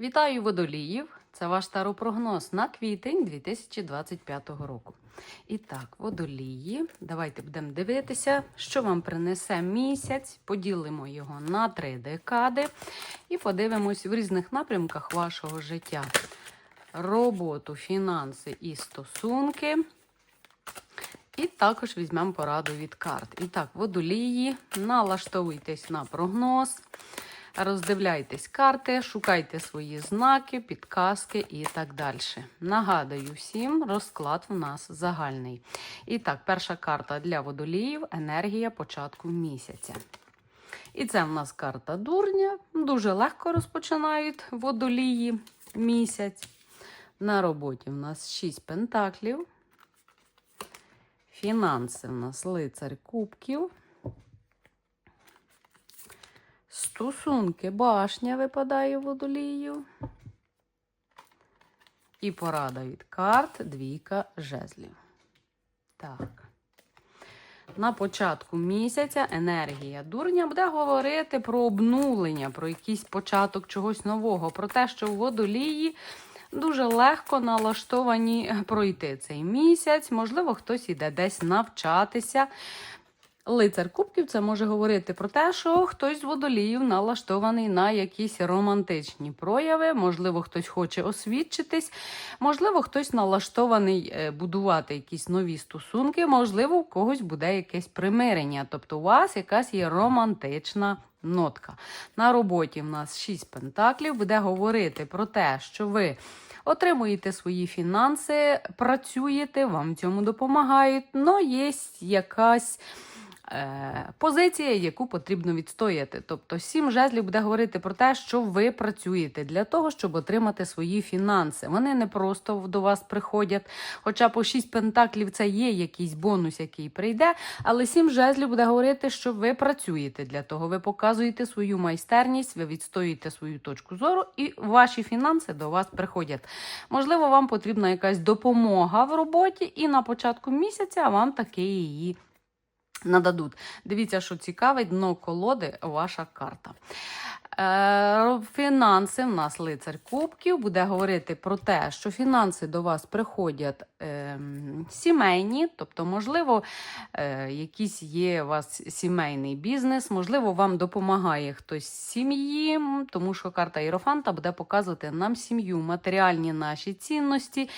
Вітаю водоліїв! Це ваш таропрогноз на квітень 2025 року. І так, водолії, давайте будемо дивитися, що вам принесе місяць. Поділимо його на три декади і подивимось в різних напрямках вашого життя: роботу, фінанси і стосунки. І також візьмемо пораду від карт. І так, водолії, налаштовуйтесь на прогноз. Роздивляйтесь карти, шукайте свої знаки, підказки і так далі. Нагадую всім, розклад у нас загальний. І так, перша карта для водоліїв енергія початку місяця. І це в нас карта дурня. Дуже легко розпочинають водолії місяць. На роботі в нас 6 пентаклів. Фінанси в нас лицар кубків. Стосунки башня випадає водолію. І порада від карт двійка жезлів. Так. На початку місяця енергія дурня буде говорити про обнулення, про якийсь початок чогось нового, про те, що в водолії дуже легко налаштовані пройти цей місяць. Можливо, хтось іде десь навчатися. Лицар Кубків це може говорити про те, що хтось з водоліїв налаштований на якісь романтичні прояви, можливо, хтось хоче освідчитись, можливо, хтось налаштований е, будувати якісь нові стосунки, можливо, у когось буде якесь примирення. Тобто у вас якась є романтична нотка. На роботі в нас 6 пентаклів буде говорити про те, що ви. Отримуєте свої фінанси, працюєте, вам в цьому допомагають, але є якась позиція, яку потрібно відстояти. Тобто, сім жезлів буде говорити про те, що ви працюєте для того, щоб отримати свої фінанси. Вони не просто до вас приходять. Хоча по шість пентаклів це є якийсь бонус, який прийде. Але сім жезлів буде говорити, що ви працюєте для того. Ви показуєте свою майстерність, ви відстоюєте свою точку зору, і ваші фінанси до вас приходять. Можливо, вам потрібна якась допомога в роботі, і на початку місяця вам таки її нададуть. Дивіться, що цікаве, дно колоди ваша карта. Е, Фінанси в нас лицар Кубків буде говорити про те, що фінанси до вас приходять е, сімейні, тобто, можливо, е, якийсь є у вас сімейний бізнес, можливо, вам допомагає хтось з сім'ї, тому що карта Єрофанта буде показувати нам сім'ю, матеріальні наші цінності.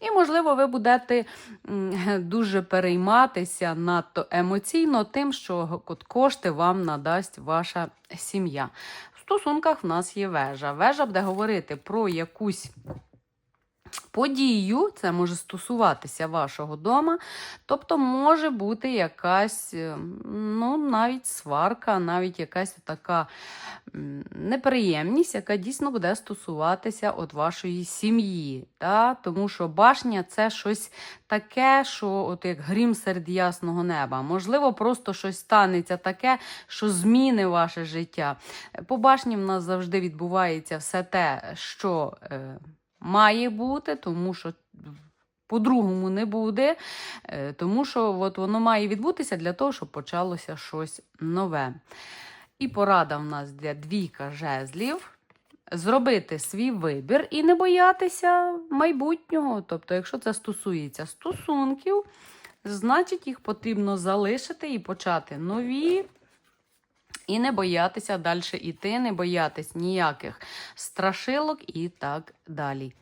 І, можливо, ви будете дуже перейматися надто емоційно тим, що кошти вам надасть ваша сім'я. Стосунках в нас є вежа. Вежа буде говорити про якусь. Подію, це може стосуватися вашого дома, тобто може бути якась, е, ну, навіть сварка, навіть якась така неприємність, яка дійсно буде стосуватися от вашої сім'ї. Та? Тому що башня це щось таке, що от як грім серед ясного неба. Можливо, просто щось станеться таке, що зміни ваше життя. По башні в нас завжди відбувається все те, що. Має бути, тому що по-другому не буде, е, тому що от воно має відбутися для того, щоб почалося щось нове. І порада в нас для двійка жезлів. Зробити свій вибір і не боятися майбутнього. Тобто, якщо це стосується стосунків, значить їх потрібно залишити і почати нові. І не боятися далі йти, не боятись ніяких страшилок і так далі.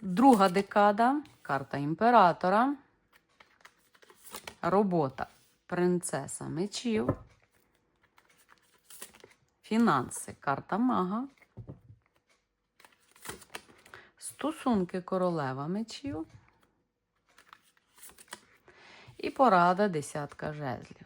Друга декада, карта імператора, робота принцеса мечів, фінанси, карта мага, стосунки королева мечів і порада десятка жезлів.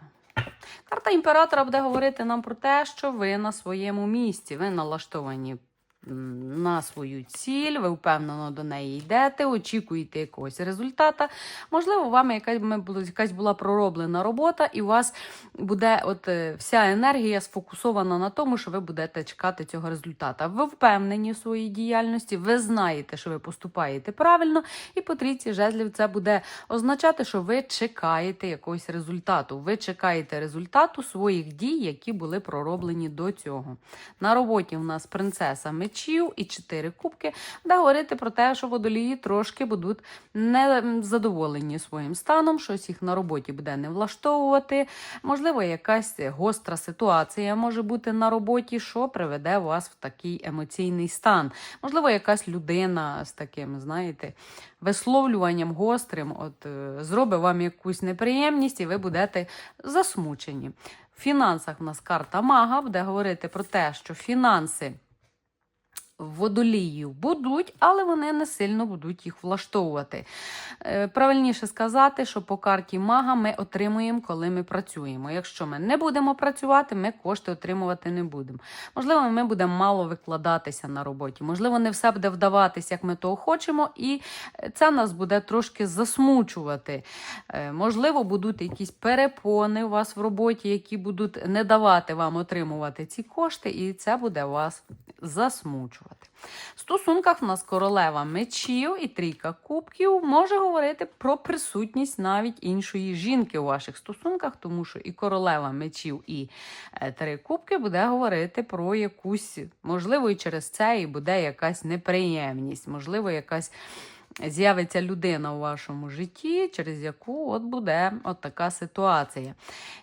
Імператора буде говорити нам про те, що ви на своєму місці, ви налаштовані на свою ціль, ви впевнено до неї йдете, очікуєте якогось результата. Можливо, вам якась, ми була пророблена робота, і у вас буде от е, вся енергія сфокусована на тому, що ви будете чекати цього результата. Ви впевнені в своїй діяльності, ви знаєте, що ви поступаєте правильно, і по трійці жезлів це буде означати, що ви чекаєте якогось результату. Ви чекаєте результату своїх дій, які були пророблені до цього. На роботі у нас принцеса мечів і 4 кубки, де говорити про те, що водолії трошки будуть незадоволені своїм станом, щось їх на роботі буде не влаштовувати. Можливо, якась гостра ситуація може бути на роботі, що приведе вас в такий емоційний стан. Можливо, якась людина з таким, знаєте, висловлюванням гострим, от е, зробить вам якусь неприємність, і ви будете засмучені. В фінансах в нас карта мага буде говорити про те, що фінанси водоліїв будуть, але вони не сильно будуть їх влаштовувати. Е, Правильніше сказати, що по карті мага ми отримуємо, коли ми працюємо. Якщо ми не будемо працювати, ми кошти отримувати не будемо. Можливо, ми будемо мало викладатися на роботі, можливо, не все буде вдаватися, як ми того хочемо, і це нас буде трошки засмучувати. Е, Можливо, будуть якісь перепони у вас в роботі, які будуть не давати вам отримувати ці кошти, і це буде вас засмучувати. В стосунках в нас королева мечів і трійка кубків може говорити про присутність навіть іншої жінки у ваших стосунках, тому що і королева мечів, і е, три кубки буде говорити про якусь, можливо, і через це і буде якась неприємність, можливо, якась. З'явиться людина у вашому житті, через яку от буде от така ситуація.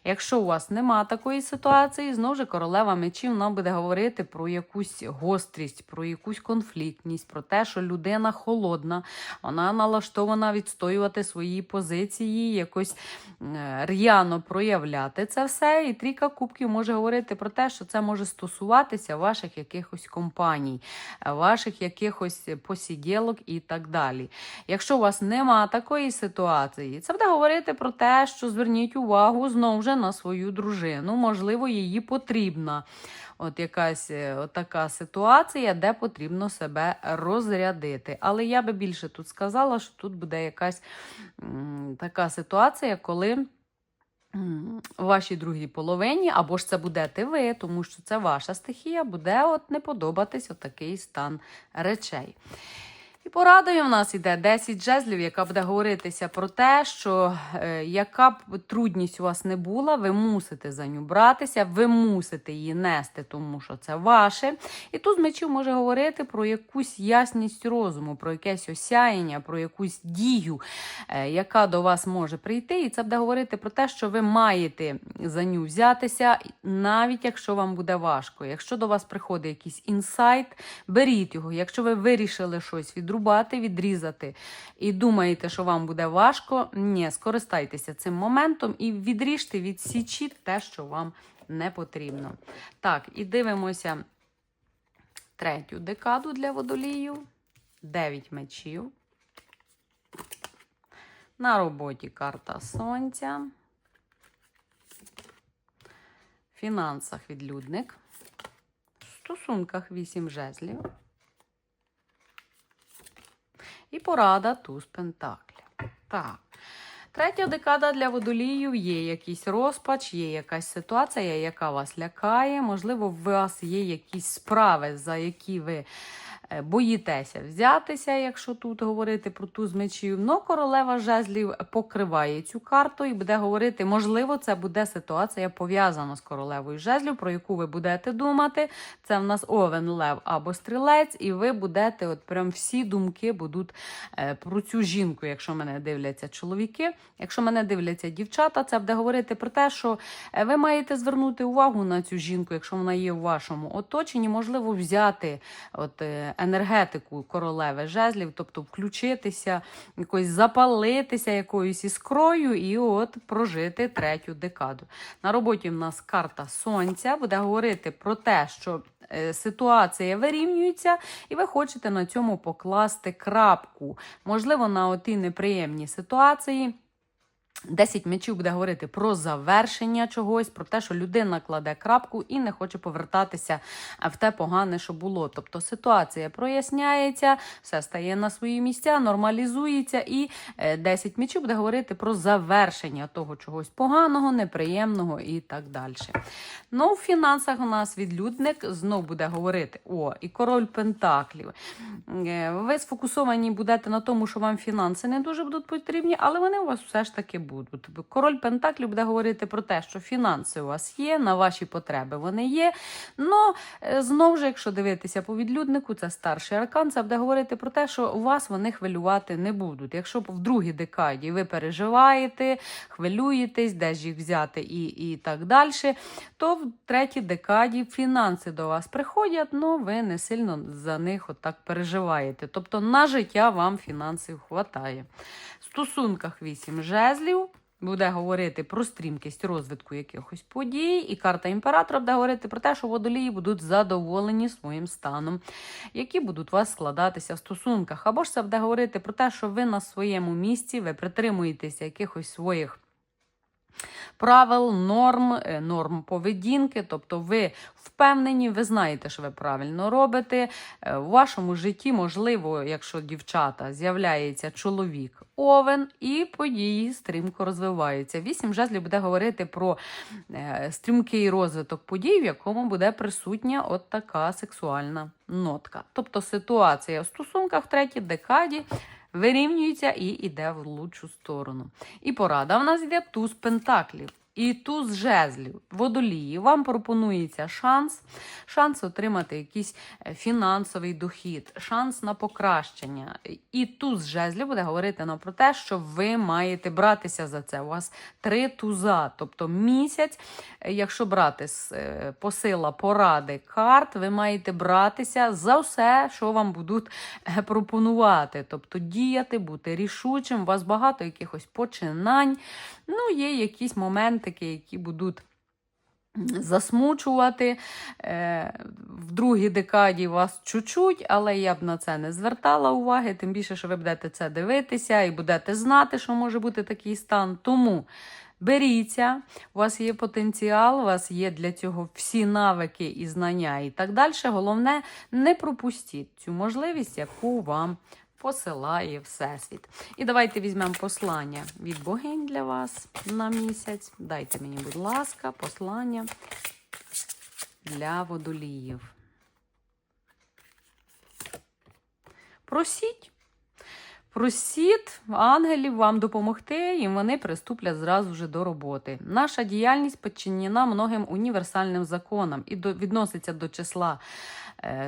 Якщо у вас нема такої ситуації, знову ж королева мечів нам буде говорити про якусь гострість, про якусь конфліктність, про те, що людина холодна, вона налаштована відстоювати свої позиції, якось е, р'яно проявляти це все. І трійка кубків може говорити про те, що це може стосуватися ваших якихось компаній, ваших якихось посіділок і так далі. Якщо у вас нема такої ситуації, це буде говорити про те, що зверніть увагу знову ж на свою дружину. Можливо, її потрібна. От якась е, от така ситуація, де потрібно себе розрядити. Але я би більше тут сказала, що тут буде якась така ситуація, коли вашій другій половині, або ж це будете ви, тому що це ваша стихія, буде от не подобатись отакий стан речей. І порадою в нас іде 10 жезлів, яка буде говоритися про те, що е, яка б трудність у вас не була, ви мусите за ню братися, ви мусите її нести, тому що це ваше. І тут з мечів може говорити про якусь ясність розуму, про якесь осяяння, про якусь дію, е, яка до вас може прийти. І це буде говорити про те, що ви маєте за ню взятися, навіть якщо вам буде важко. Якщо до вас приходить якийсь інсайт, беріть його. Якщо ви вирішили щось відрубати, відрізати і думаєте, що вам буде важко, ні, скористайтеся цим моментом і відріжте від січі те, що вам не потрібно. Так, і дивимося третю декаду для водолію. 9 мечів. На роботі карта Сонця. В фінансах відлюдник. В стосунках 8 жезлів. І порада туз пентаклів. Так. Третя декада для водоліїв є якийсь розпач, є якась ситуація, яка вас лякає. Можливо, у вас є якісь справи, за які ви боїтеся взятися, якщо тут говорити про туз мечів. Но королева жезлів покриває цю карту і буде говорити, можливо, це буде ситуація пов'язана з королевою жезлів, про яку ви будете думати. Це в нас овен, лев або стрілець, і ви будете, от прям всі думки будуть е, про цю жінку, якщо мене дивляться чоловіки. Якщо мене дивляться дівчата, це буде говорити про те, що е, ви маєте звернути увагу на цю жінку, якщо вона є у вашому оточенні, можливо, взяти от, е, енергетику королеви жезлів, тобто включитися, якось запалитися якоюсь іскрою і от прожити третю декаду. На роботі в нас карта сонця буде говорити про те, що е, ситуація вирівнюється, і ви хочете на цьому покласти крапку. Можливо, на отій неприємній ситуації. 10 м'ячів буде говорити про завершення чогось, про те, що людина кладе крапку і не хоче повертатися в те погане, що було. Тобто ситуація проясняється, все стає на свої місця, нормалізується, і 10 м'ячів буде говорити про завершення того чогось поганого, неприємного і так далі. Ну, в фінансах у нас відлюдник знов буде говорити: о, і король Пентаклів. Е, Ви сфокусовані будете на тому, що вам фінанси не дуже будуть потрібні, але вони у вас все ж таки будуть. Король Пентаклів буде говорити про те, що фінанси у вас є, на ваші потреби вони є. Ну, знову ж, якщо дивитися по відлюднику, це старший аркан, це буде говорити про те, що вас вони хвилювати не будуть. Якщо в другій декаді ви переживаєте, хвилюєтесь, де ж їх взяти і, і так далі, то в третій декаді фінанси до вас приходять, але ви не сильно за них отак переживаєте. Тобто на життя вам фінансів хватає. В стосунках 8 жезлів. Буде говорити про стрімкість розвитку якихось подій, і карта імператора буде говорити про те, що водолії будуть задоволені своїм станом, які будуть у вас складатися в стосунках. Або ж це буде говорити про те, що ви на своєму місці, ви притримуєтеся якихось своїх правил, норм, е, норм поведінки, тобто ви впевнені, ви знаєте, що ви правильно робите. Е, У вашому житті, можливо, якщо дівчата з'являється чоловік. Овен і події стрімко розвиваються. Вісім жезлів буде говорити про е, стрімкий розвиток подій, в якому буде присутня от така сексуальна нотка. Тобто ситуація в стосунках в третій декаді вирівнюється і йде в лучшу сторону. І порада в нас йде туз пентаклів. І туз жезлів, водолії, вам пропонується шанс, шанс отримати якийсь е, фінансовий дохід, шанс на покращення. І туз жезлів буде говорити нам про те, що ви маєте братися за це. У вас три туза, тобто місяць, е, якщо брати з е, посила поради карт, ви маєте братися за все, що вам будуть пропонувати. Тобто діяти, бути рішучим. У вас багато якихось починань. Ну, є якісь моментики, які будуть засмучувати. Е, В другій декаді вас чуть-чуть, але я б на це не звертала уваги, тим більше, що ви будете це дивитися і будете знати, що може бути такий стан. Тому беріться, у вас є потенціал, у вас є для цього всі навики і знання і так далі. Головне, не пропустіть цю можливість, яку вам посилає Всесвіт. І давайте візьмемо послання від богинь для вас на місяць. Дайте мені, будь ласка, послання для водоліїв. Просіть. Просіть ангелів вам допомогти, і вони приступлять зразу вже до роботи. Наша діяльність підчинена многим універсальним законам і до, відноситься до числа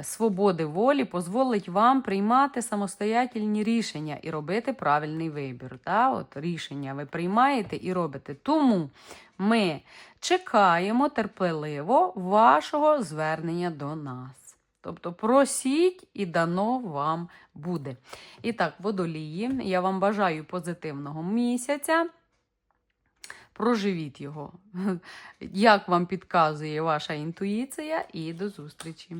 свободи волі, дозволить вам приймати самостоятельні рішення і робити правильний вибір. Та? От Рішення ви приймаєте і робите. Тому ми чекаємо терпеливо вашого звернення до нас. Тобто просіть і дано вам буде. І так, водолії, я вам бажаю позитивного місяця. Проживіть його, як вам підказує ваша інтуїція, і до зустрічі!